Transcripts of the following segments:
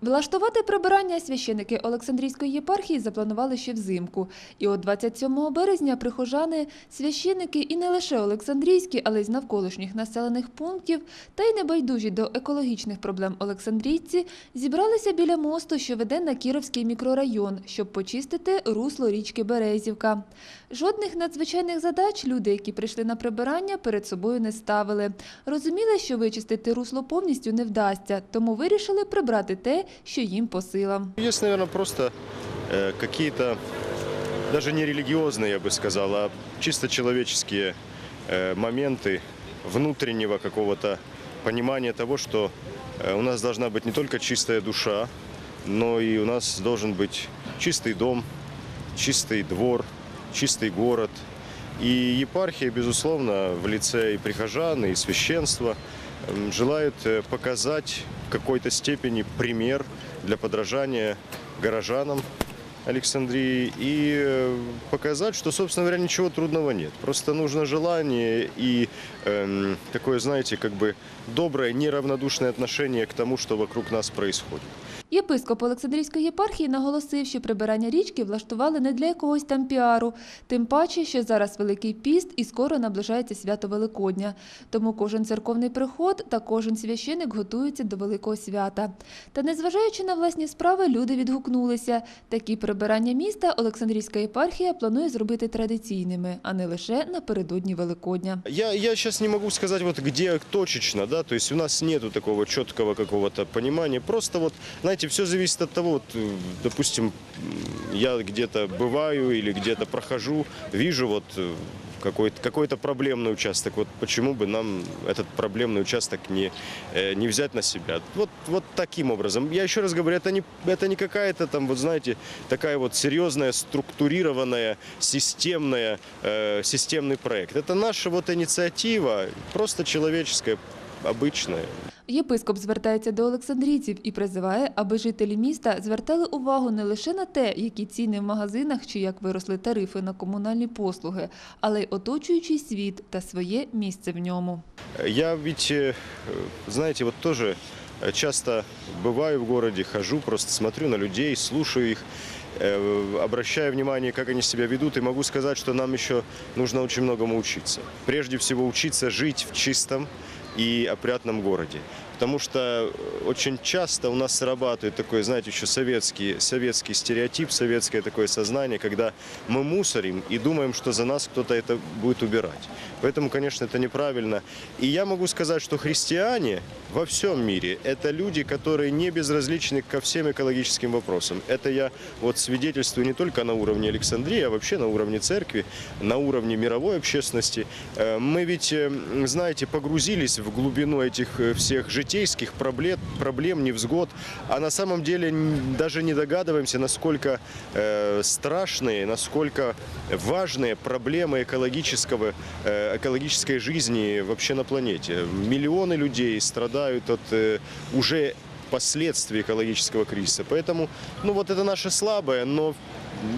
Влаштувати прибирання священики Олександрійської єпархії запланували ще взимку. І от 27 березня прихожани, священики і не лише Олександрійські, але й з навколишніх населених пунктів, та й небайдужі до екологічних проблем Олександрійці, зібралися біля мосту, що веде на Кіровський мікрорайон, щоб почистити русло річки Березівка. Жодних надзвичайних задач люди, які прийшли на прибирання, перед собою не ставили. Розуміли, що вичистити русло повністю не вдасться, тому вирішили прибрати те, що їм по силам. Есть, наверное, просто э, какие-то, даже не религиозные, я бы сказал, а чисто человеческие э, моменты внутреннего какого-то понимания того, что э, у нас должна быть не только чистая душа, но и у нас должен быть чистый дом, чистый двор, чистый город. И епархия, безусловно, в лице и прихожан, и священства м, желает э, показать в какой-то степени пример для подражания горожанам Александрии и э, показать, что, собственно говоря, ничего трудного нет. Просто нужно желание и эм, такое, знаете, как бы доброе, неравнодушное отношение к тому, что вокруг нас происходит. Єпископ Олександрійської єпархії наголосив, що прибирання річки влаштували не для якогось там піару, тим паче, що зараз Великий піст і скоро наближається свято Великодня. Тому кожен церковний приход та кожен священик готується до Великого свята. Та незважаючи на власні справи, люди відгукнулися. Такі прибирання міста Олександрійська єпархія планує зробити традиційними, а не лише напередодні Великодня. Я, я сейчас не могу сказать, вот где точечно, да, то есть у нас нету такого четкого какого-то понимания. Просто вот, знаете, все зависит от того, вот, э, допустим, м, я где-то бываю или где-то прохожу, вижу вот э, какой-то какой проблемный участок. Вот почему бы нам этот проблемный участок не, э, не взять на себя? Вот, вот таким образом. Я еще раз говорю, это не, это не какая-то там, вот знаете, такая вот серьезная, структурированная, системная, э, системный проект. Это наша вот инициатива, просто человеческая, обычная. Єпископ звертається до олександрійців і призиває, аби жителі міста звертали увагу не лише на те, які ціни в магазинах чи як виросли тарифи на комунальні послуги, але й оточуючий світ та своє місце в ньому. Я ведь, э, знаете, вот тоже э, часто бываю в городе, хожу, просто смотрю на людей, слушаю их, э, обращаю внимание, как они себя ведут, и могу сказать, что нам еще нужно очень многому учиться. Прежде всего учиться жить в чистом и опрятном городе. Потому что э, очень часто у нас срабатывает такой, знаете, еще советский, советский стереотип, советское такое сознание, когда мы мусорим и думаем, что за нас кто-то это будет убирать. Поэтому, конечно, это неправильно. И я могу сказать, что христиане во всем мире – это люди, которые не безразличны ко всем экологическим вопросам. Это я вот свидетельствую не только на уровне Александрии, а вообще на уровне церкви, на уровне мировой общественности. Э, Мы ведь, э, знаете, погрузились в глубину этих всех житейских проблем, проблем, невзгод, а на самом деле н- даже не догадываемся, насколько э, страшные, насколько важные проблемы экологического, э, экологической жизни вообще на планете. Миллионы людей страдают от э, уже последствий экологического кризиса. Поэтому, ну вот это наша слабая, но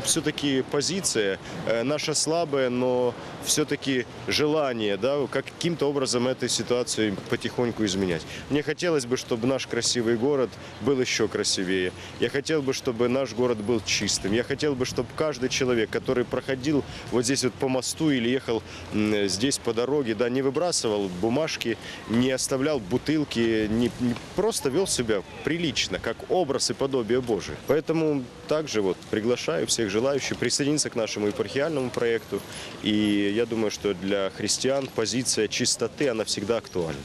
все-таки позиция, э, наша слабая, но все-таки желание, да, каким-то образом эту ситуацию потихоньку изменять. Мне хотелось бы, чтобы наш красивый город был еще красивее. Я хотел бы, чтобы наш город был чистым. Я хотел бы, чтобы каждый человек, который проходил вот здесь вот по мосту или ехал здесь по дороге, да, не выбрасывал бумажки, не оставлял бутылки, не, не- просто вел себя прилично, как образ и подобие Божие. Поэтому также вот приглашаю всех желающих присоединиться к нашему епархиальному проекту. И я думаю, что для христиан позиция чистоты, она всегда актуальна.